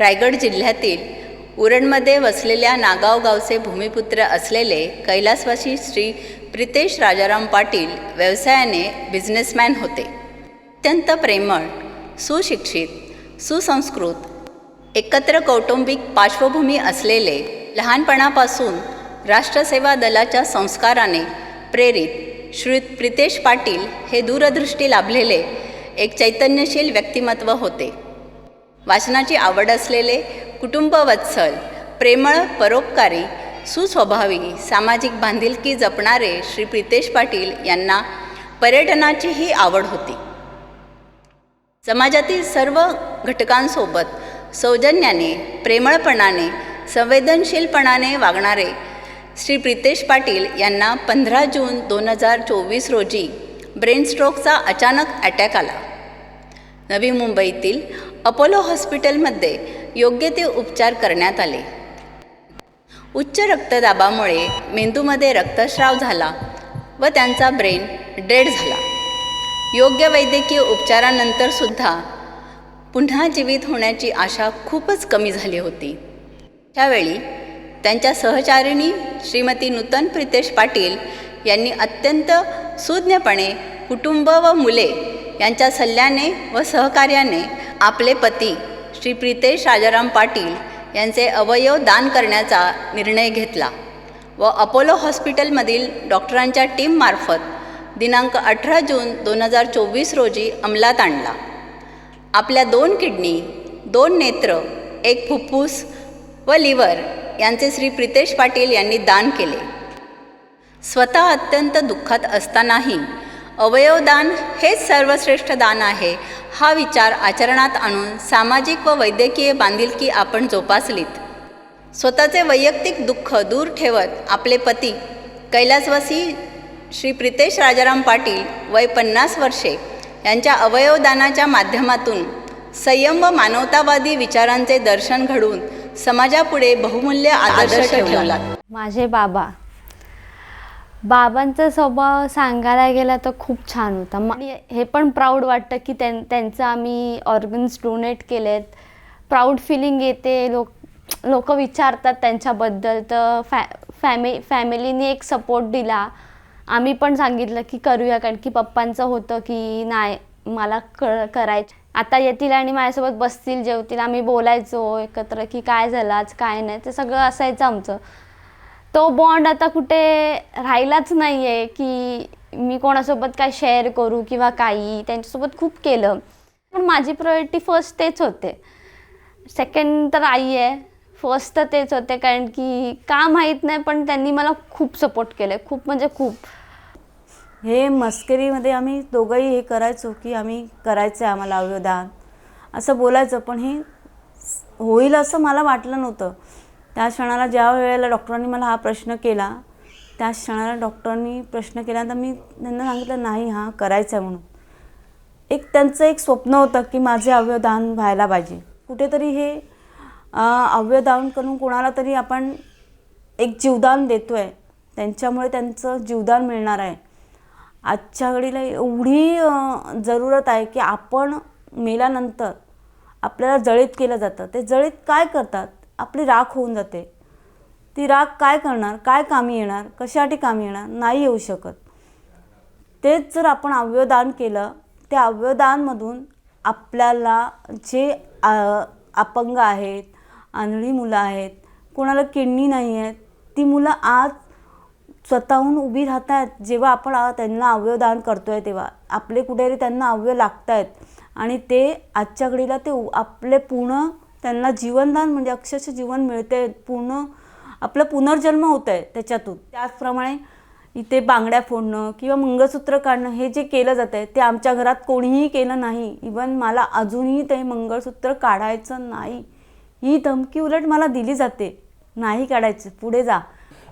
रायगड जिल्ह्यातील उरणमध्ये वसलेल्या नागाव गावचे भूमिपुत्र असलेले कैलासवासी श्री प्रितेश राजाराम पाटील व्यवसायाने बिझनेसमॅन होते. अत्यंत प्रेमळ सुशिक्षित सुसंस्कृत एकत्र कौटुंबिक पार्श्वभूमी असलेले लहानपणापासून राष्ट्रसेवा दलाच्या संस्काराने प्रेरित श्री प्रितेश पाटील हे दूरदृष्टी लाभलेले एक चैतन्यशील व्यक्तिमत्व होते. वाचनाची आवड असलेले कुटुंबवत्सल प्रेमळ परोपकारी सुस्वभावी सामाजिक बांधिलकी जपणारे श्री प्रितेश पाटील यांना पर्यटनाचीही आवड होती. समाजातील सर्व घटकांसोबत सौजन्याने प्रेमळपणाने संवेदनशीलपणाने वागणारे श्री प्रितेश पाटील यांना पंधरा जून दोन हजार चोवीस रोजी ब्रेनस्ट्रोकचा अचानक अटॅक आला. नवी मुंबईतील अपोलो हॉस्पिटलमध्ये योग्य ते उपचार करण्यात आले. उच्च रक्तदाबामुळे मेंदूमध्ये रक्तस्राव झाला व त्यांचा ब्रेन डेड झाला. योग्य वैद्यकीय उपचारानंतर सुद्धा पुन्हा जीवित होण्याची आशा खूपच कमी झाली होती. त्यावेळी त्यांच्या सहचारिणी श्रीमती नूतन प्रितेश पाटील यांनी अत्यंत सुज्ञपणे कुटुंब व मुले यांच्या सल्ल्याने व सहकार्याने आपले पती श्री प्रितेश राजाराम पाटील यांचे अवयव दान करण्याचा निर्णय घेतला व अपोलो हॉस्पिटलमधील डॉक्टरांच्या टीममार्फत दिनांक अठरा जून दोन हजार चोवीस रोजी अंमलात आणला. आपल्या दोन किडनी दोन नेत्र एक फुफ्फूस व लिव्हर यांचे श्री प्रितेश पाटील यांनी दान केले. स्वतः अत्यंत दुःखात असतानाही अवयवदान हेच सर्वश्रेष्ठ दान आहे. हा विचार आचरणात आणून सामाजिक व वैद्यकीय बांधिलकी आपण जोपासलीत. स्वतःचे वैयक्तिक दुःख दूर ठेवत आपले पती कैलासवासी श्री प्रितेश राजाराम पाटील वय पन्नास वर्षे यांच्या अवयवदानाच्या माध्यमातून संयम व मानवतावादी विचारांचे दर्शन घडवून समाजापुढे बहुमूल्य आदर्श ठेवला. माझे बाबा बाबांचा स्वभाव सांगायला गेला तर खूप छान होता. हे पण प्राऊड वाटतं की त्यां त्यांचं आम्ही ऑर्गन्स डोनेट केलेत. प्राऊड फिलिंग येते. लोक लोक विचारतात त्यांच्याबद्दल. तर फॅ फॅमि फॅमिलीने एक सपोर्ट दिला. आम्ही पण सांगितलं की करूया कारण की पप्पांचं होतं की नाही मला क करायचं. आता येतील आणि माझ्यासोबत बसतील जेवतील. आम्ही बोलायचो एकत्र की काय झालं आज काय नाही. ते सगळं असायचं आमचं. तो बॉन्ड आता कुठे राहिलाच नाही आहे की मी कोणासोबत काय शेअर करू किंवा काही त्यांच्यासोबत खूप केलं. पण माझी प्रायोरिटी फर्स्ट तेच होते. सेकंड तर आई आहे. फर्स्ट तर तेच होते कारण की का माहीत नाही पण त्यांनी मला खूप सपोर्ट केलं आहे खूप म्हणजे खूप. हे मस्करीमध्ये आम्ही दोघंही हे करायचो की आम्ही करायचं आहे आम्हाला अवयवदान. असं बोलायचं पण हे होईल असं मला वाटलं नव्हतं. त्या क्षणाला ज्या वेळेला डॉक्टरांनी मला हा प्रश्न केला त्या क्षणाला डॉक्टरांनी प्रश्न केला तर मी त्यांना सांगितलं नाही हा करायचं आहे म्हणून. एक त्यांचं एक स्वप्न होतं की माझे अवयवदान व्हायला पाहिजे. कुठेतरी हे अवयवदान करून कोणाला तरी आपण एक जीवदान देतो आहे त्यांच्यामुळे त्यांचं जीवदान मिळणार आहे. आजच्या घडीला एवढी जरूरत आहे की आपण मेल्यानंतर आपल्याला जळीत केलं जातं. ते जळीत काय करतात? आपली राख होऊन जाते. ती राख काय करणार काय कामी येणार कशासाठी कामी येणार नाही येऊ शकत. तेच जर आपण अवयवदान केलं त्या अवयवदानमधून आपल्याला जे अपंग आहेत आंधळी मुलं आहेत कोणाला किडनी नाही आहेत ती मुलं आज स्वतःहून उभी राहत आहेत जेव्हा आपण त्यांना अवयवदान करतो आहे तेव्हा. आपले कुठेतरी त्यांना अवयव लागत आहेत आणि ते आजच्या घडीला ते उ- आपले पूर्ण त्यांना जीवनदान म्हणजे अक्षरशः जीवन मिळते पूर्ण आपलं पुनर्जन्म होत आहे त्याच्यातून. त्याचप्रमाणे इथे बांगड्या फोडणं किंवा मंगळसूत्र काढणं हे जे केलं जातं आहे ते आमच्या घरात कोणीही केलं नाही. इवन मला अजूनही ते मंगळसूत्र काढायचं नाही. ही धमकी उलट मला दिली जाते. नाही काढायचं. पुढे जा.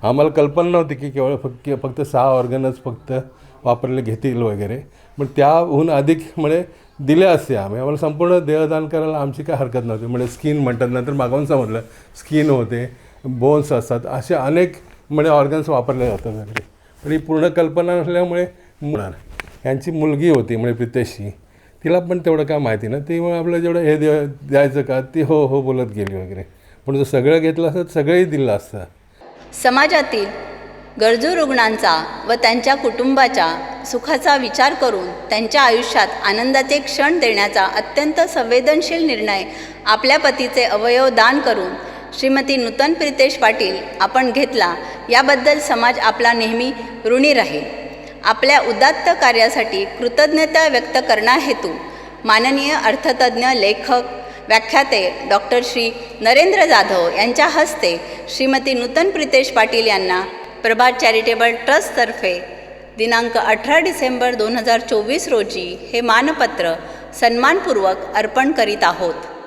आम्हाला कल्पना नव्हती की केवळ फक्त फक्त सहा ऑर्गनच फक्त वापरले घेतील वगैरे. पण त्याहून अधिक म्हणजे दिले असते आम्ही. आम्हाला संपूर्ण देहदान करायला आमची काय हरकत नव्हती. म्हणजे स्किन म्हणतात नंतर मागवून समजलं. स्किन होते बोन्स असतात असे अनेक म्हणजे ऑर्गन्स वापरले जातात वगैरे. पण ही पूर्ण कल्पना नसल्यामुळे मुलार यांची मुलगी होती म्हणजे प्रितेशची. तिला पण तेवढं काय माहिती ना ती मग आपलं जेवढं हे द्या द्यायचं का ती हो हो बोलत गेली वगैरे. पण जर सगळं घेतलं असतं सगळंही दिलं असतं. समाजातील गरजू रुग्णांचा व त्यांच्या कुटुंबाच्या सुखाचा विचार करून त्यांच्या आयुष्यात आनंदाचे क्षण देण्याचा अत्यंत संवेदनशील निर्णय आपल्या पतीचे अवयव दान करून श्रीमती नूतन प्रितेश पाटील आपण घेतला. याबद्दल समाज आपला नेहमी ऋणी राहील. आपल्या उदात्त कार्यासाठी कृतज्ञता व्यक्त करण्याहेतू माननीय अर्थतज्ज्ञ लेखक व्याख्याते डॉक्टर श्री नरेंद्र जाधव यांच्या हस्ते श्रीमती नूतन प्रितेश पाटील यांना प्रभात चॅरिटेबल ट्रस्टतर्फे दिनांक अठरा डिसेंबर दोन हजार चोवीस रोजी हे मानपत्र सन्मानपूर्वक अर्पण करीत आहोत.